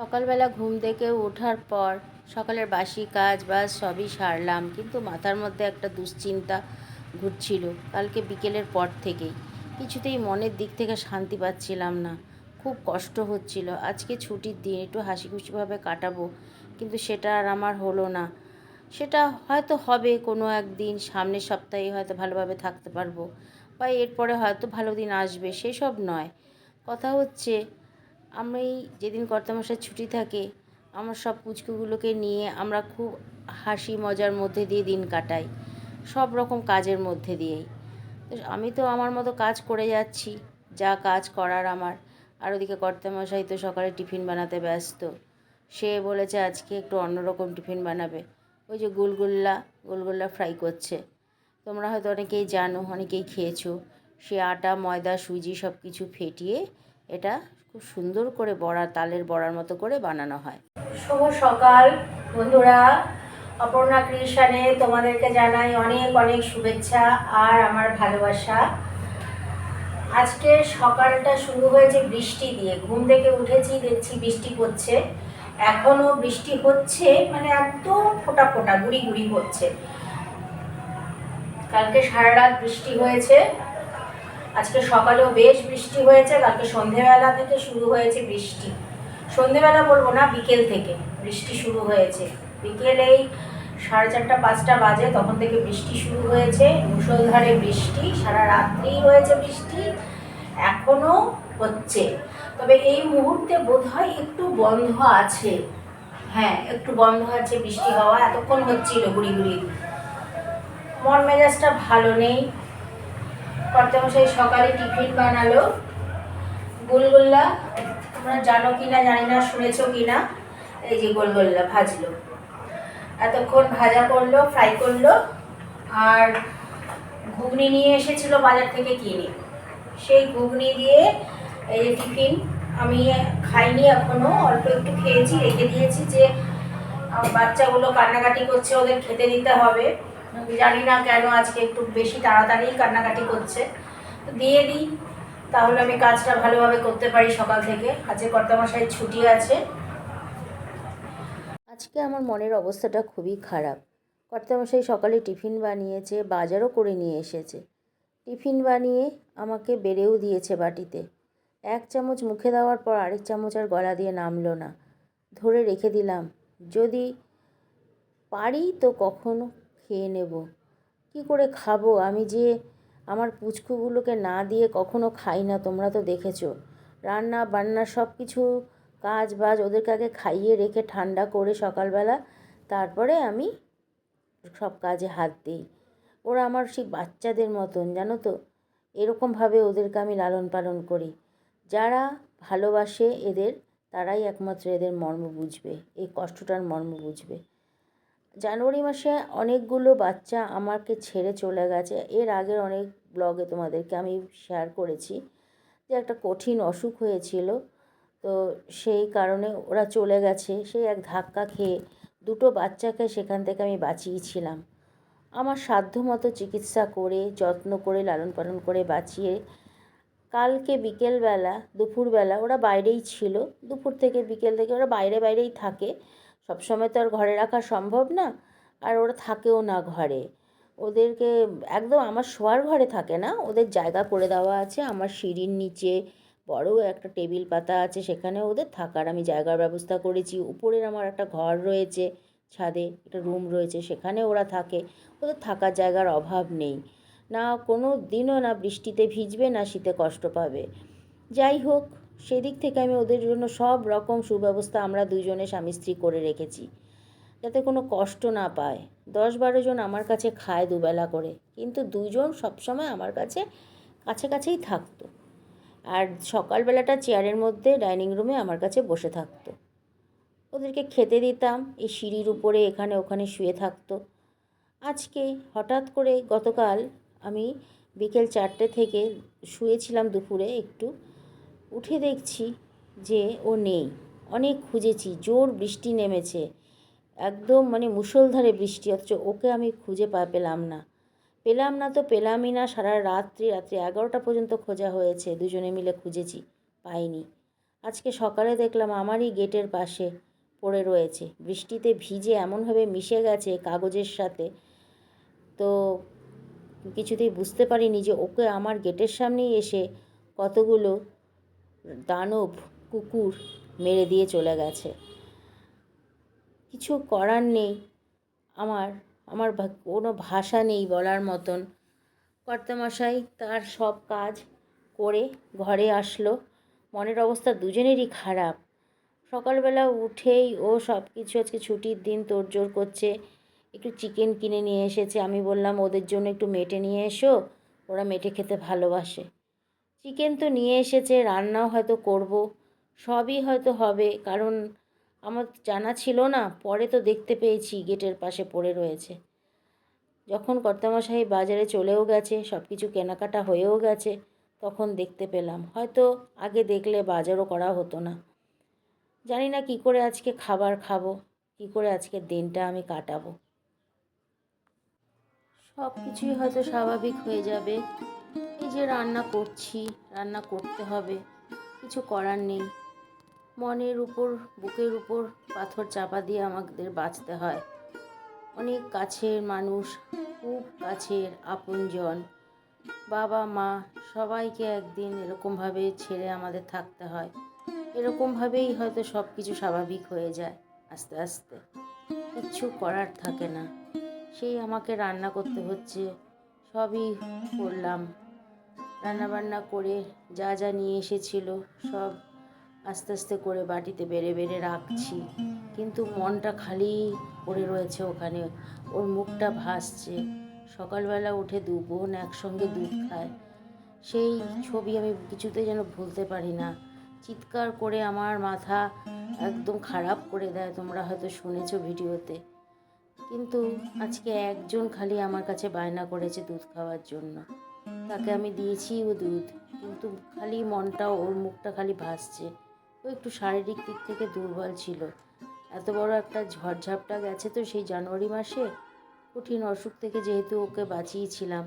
সকালবেলা ঘুম থেকে ওঠার পর সকালের বাসি কাজ বাজ সবই সারলাম, কিন্তু মাথার মধ্যে একটা দুশ্চিন্তা ঘুরছিল কালকে বিকেলের পর থেকেই। কিছুতেই মনের দিক থেকে শান্তি পাচ্ছিলাম না। খুব কষ্ট হচ্ছিল। আজকে ছুটির দিন, একটু হাসি খুশিভাবে কাটাবো, কিন্তু সেটা আর আমার হলো না। সেটা হয়তো হবে কোনো একদিন, সামনের সপ্তাহে হয়তো ভালোভাবে থাকতে পারব, বা এরপরে হয়তো ভালো দিন আসবে, সেসব নয়। কথা হচ্ছে আমি যেদিন কর্তামশাই ছুটি থাকে, আমার সব পুচকুগুলোকে নিয়ে আমরা খুব হাসি মজার মধ্যে দিয়ে দিন কাটাই, সব রকম কাজের মধ্যে দিয়েই। তো আমি তো আমার মতো কাজ করে যাচ্ছি, যা কাজ করার আমার। আর ওদিকে কর্তামশাই তো সকালে টিফিন বানাতে ব্যস্ত। সে বলেছে আজকে একটু অন্যরকম টিফিন বানাবে। ওই যে গোলগোল্লা গোলগোল্লা ফ্রাই করছে। তোমরা হয়তো অনেকেই জানো, অনেকেই খেয়েছো। সে আটা, ময়দা, সুজি সব কিছু ফেটিয়ে এটা খুব সুন্দর করে বড়া, তালের বড়ার মতো করে বানানো হয়। শুভ সকাল, বন্ধুরা। অপর্ণা ক্রিয়েশনে তোমাদেরকে জানাই অনেক অনেক শুভেচ্ছা আর আমার ভালোবাসা। আজকে সকালটা শুরু হয়েছে বৃষ্টি দিয়ে। ঘুম থেকে উঠেছি, দেখছি বৃষ্টি পড়ছে। এখনও বৃষ্টি হচ্ছে মানে একদম ফোটা ফোটা, গুড়ি গুড়ি হচ্ছে। কালকে সারা রাত বৃষ্টি হয়েছে। আজকে সকালেও বেশ বৃষ্টি হয়েছে, কালকে সন্ধেবেলা থেকে শুরু হয়েছে বৃষ্টি। সন্ধেবেলা বলব না, বিকেল থেকে বৃষ্টি শুরু হয়েছে। বিকেল এই সাড়ে চারটা, পাঁচটা বাজে তখন থেকে বৃষ্টি শুরু হয়েছে, মুষলধারে বৃষ্টি, সারা রাত্রি হয়েছে বৃষ্টি, এখনও হচ্ছে। তবে এই মুহূর্তে বোধ হয় একটু বন্ধ আছে। হ্যাঁ একটু বন্ধ আছে বৃষ্টি হওয়া, এতক্ষণ হচ্ছিল গুড়ি গুড়ি মন মেজাজটা ভালো নেই। কর্তামশাই সকালে টিফিন বানালো। গোলগোল্লা তোমরা জানো কি না জানি না, শুনেছো কি না এই যে গোলগোল্লা ভাজলো। এতক্ষণ ভাজা করল ফ্রাই করল, আর ঘুগনি নিয়ে এসেছিল বাজার থেকে কিনে। সেই ঘুগনি দিয়ে এই যে টিফিন, আমি খাইনি এখনও, অল্প একটু খেয়েছি, রেখে দিয়েছি যে বাচ্চাগুলো কান্নাকাটি করছে, ওদের খেতে দিতে হবে। জানি না কেন আজকে একটু বেশি তাড়াতাড়ি কান্নাকাটি করছে। তো দিয়ে দিই, তাহলে আমি কাজটা ভালোভাবে করতে পারি সকাল থেকে। আজকে কর্তামশাই ছুটি আছে। আজকে আমার মনের অবস্থাটা খুবই খারাপ। কর্তামশাই সকালে টিফিন বানিয়েছে, বাজারও করে নিয়ে এসেছে। টিফিন বানিয়ে আমাকে বেড়েও দিয়েছে বাটিতে। এক চামচ মুখে দেওয়ার পর আরেক চামচ আর গলা দিয়ে নামলো না। ধরে রেখে দিলাম, যদি পারি তো কখনো খেয়ে নেব। কি করে খাব? আমি যে আমার পুচকুগুলোকে না দিয়ে কখনো খাই না, তোমরা তো দেখেছ। রান্না বান্না সব কিছু কাজ বাজ ওদেরকে আগে খাইয়ে রেখে ঠান্ডা করে সকালবেলা তারপরে আমি সব কাজে হাত দিই। ওরা আমার সেই বাচ্চাদের মতন, জানো তো? এরকমভাবে ওদেরকে আমি লালন পালন করি। যারা ভালোবাসে এদের, তারাই একমাত্র এদের মর্ম বুঝবে, এই কষ্টটার মর্ম বুঝবে। জানুয়ারি মাসে অনেকগুলো বাচ্চা আমাকে ছেড়ে চলে গেছে। এর আগের অনেক ব্লগে তোমাদেরকে আমি শেয়ার করেছি যে একটা কঠিন অসুখ হয়েছিল। তো সেই কারণে ওরা চলে গেছে। সেই এক ধাক্কা খেয়ে দুটো বাচ্চাকে সেখান থেকে আমি বাঁচিয়েছিলাম। আমার সাধ্য মতো চিকিৎসা করে, যত্ন করে লালন পালন করে বাঁচিয়ে কালকে বিকেলবেলা, দুপুরবেলা ওরা বাইরেই ছিল। দুপুর থেকে বিকেল থেকে ওরা বাইরে বাইরেই থাকে। সবসময় তো আর ঘরে রাখা সম্ভব না, আর ওরা থাকেও না ঘরে। ওদেরকে একদম আমার শোয়ার ঘরে থাকে না, ওদের জায়গা করে দেওয়া আছে, আমার সিঁড়ির নিচে বড় একটা টেবিল পাতা আছে, সেখানে ওদের থাকার আমি জায়গার ব্যবস্থা করেছি। উপরের আমার একটা ঘর রয়েছে ছাদে, একটা রুম রয়েছে, সেখানে ওরা থাকে। ওদের থাকার জায়গার অভাব নেই। না কোনো দিনও না বৃষ্টিতে ভিজবে, না শীতে কষ্ট পাবে। যাই হোক সেদিক থেকে আমি ওদের জন্য সব রকম সুব্যবস্থা আমরা দুজনে স্বামী স্ত্রী করে রেখেছি, যাতে কোনো কষ্ট না পায়। দশ বারো জন আমার কাছে খায় দুবেলা করে, কিন্তু দুজন সবসময় আমার কাছে কাছে কাছেই থাকতো। আর সকালবেলাটা চেয়ারের মধ্যে ডাইনিং রুমে আমার কাছে বসে থাকতো। ওদেরকে খেতে দিতাম, এই সিঁড়ির উপরে, এখানে, ওখানে শুয়ে থাকতো। আজকে হঠাৎ করে গতকাল আমি বিকেল চারটে থেকে শুয়েছিলাম দুপুরে একটু। উঠে দেখছি যে ও নেই। অনেক খুঁজেছি, জোর বৃষ্টি নেমেছে। একদম মানে মুষলধারে বৃষ্টি, অথচ ওকে আমি খুঁজে পা, পেলাম না। পেলাম না তো পেলামই না, সারা রাত্রি রাত্রি এগারোটা পর্যন্ত খোঁজা হয়েছে। দুজনে মিলে খুঁজেছি, পাইনি। আজকে সকালে দেখলাম আমারই গেটের পাশে পড়ে রয়েছে। বৃষ্টিতে ভিজে এমনভাবে মিশে গেছে কাগজের সাথে। তো কিছুতেই বুঝতে পারিনি যে ওকে আমার গেটের সামনেই এসে কতগুলো দানব, কুকুর মেরে দিয়ে চলে গেছে। কিছু করার নেই। আমার আমার কোনো ভাষা নেই বলার মতন। কর্তামশাই তার সব কাজ করে ঘরে আসলো। মনের অবস্থা দুজনেরই খারাপ। সকালবেলা উঠেই ও সব কিছু আজকে ছুটির দিন তোড়জোড় করছে। একটু চিকেন কিনে নিয়ে এসেছে। আমি বললাম, ওদের জন্য একটু মেটে নিয়ে এসো। ওরা মেটে খেতে ভালোবাসে। চিকেন তো নিয়ে এসেছে, রান্নাও হয়তো করব, সবই হয়তো হবে, কারণ আমার জানা ছিল না, পরে তো দেখতে পেয়েছি গেটের পাশে পড়ে রয়েছে। যখন কর্তামশাই বাজারে চলেও গেছে সব কিছু কেনাকাটা হয়েও গেছে, তখন দেখতে পেলাম, হয়তো আগে দেখলে বাজারও করা হতো না। জানি না কি করে আজকে খাবার খাব, কি করে আজকের দিনটা আমি কাটাবো। সব কিছুই হয়তো স্বাভাবিক হয়ে যাবে। যে রান্না করছি, রান্না করতে হবে। কিছু করার নেই। মনের উপর, বুকের উপর পাথর চাপা দিয়ে আমাদের বাঁচতে হয়। অনেক কাছের মানুষ, খুব কাছের আপনজন। বাবা, মা সবাইকে একদিন এরকমভাবে ছেড়ে আমাদের থাকতে হয়। এরকমভাবেই হয়তো সব কিছু স্বাভাবিক হয়ে যায় আস্তে আস্তে। কিচ্ছু করার থাকে না। সেই আমাকে রান্না করতে হচ্ছে, সবই করলাম। রান্নাবান্না করে যা যা নিয়ে এসেছিল, সব আস্তে আস্তে করে বাটিতে বেড়ে বেড়ে রাখছি। কিন্তু মনটা খালি পড়ে রয়েছে ওখানে। ওর মুখটা ভাসছে। সকালবেলা উঠে দু বোন একসঙ্গে দুধ খায়। সেই ছবি আমি কিছুতে যেন ভুলতে পারি না। চিৎকার করে আমার মাথা একদম খারাপ করে দেয়, তোমরা হয়তো শুনেছো ভিডিওতে। কিন্তু আজকে একজন খালি আমার কাছে বায়না করেছে দুধ খাওয়ার জন্য। তাকে আমি দিয়েছি ও দুধ। কিন্তু খালি মনটা, ওর মুখটা খালি ভাসছে। ও একটু শারীরিক দিক থেকে দুর্বল ছিল। এত বড় একটা ঝড়ঝাপটা গেছে তো সেই জানুয়ারি মাসে। কঠিন অসুখ থেকে যেহেতু ওকে বাঁচিয়েছিলাম,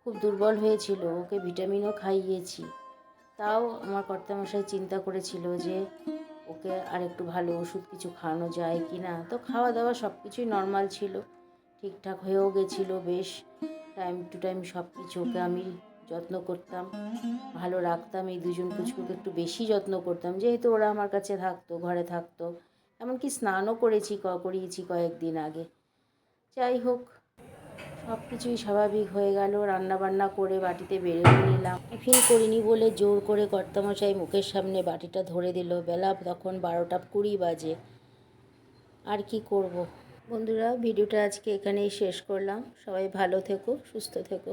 খুব দুর্বল হয়েছিল। ওকে ভিটামিনও খাইয়েছি। তাও আমার কর্তামশাই চিন্তা করেছিল যে, ওকে আর একটু ভালো ওষুধ কিছু খাওয়ানো যায় কি না তো খাওয়া দাওয়া সব কিছুই নর্মাল ছিল। ঠিকঠাক হয়েও গেছিল বেশ। টাইম টু টাইম সব কিছু ওকে আমি যত্ন করতাম, ভালো রাখতাম, এই দুজন পুচকুকে একটু বেশি যত্ন করতাম। যেহেতু ওরা আমার কাছে থাকতো, ঘরে থাকতো, এমনকি স্নানও করেছি করিয়েছি কয়েকদিন আগে। যাই হোক সব কিছুই স্বাভাবিক হয়ে গেল রান্না বান্না করে বাটিতে বেড়েও নিলাম। টিফিন করিনি বলে জোর করে কর্তামশাই মুখের সামনে বাটিটা ধরে দিল। বেলা তখন বারোটা কুড়ি বাজে। আর কি করব? বন্ধুরা ভিডিওটা আজকে এখানেই শেষ করলাম। সবাই ভালো থেকো সুস্থ থেকো।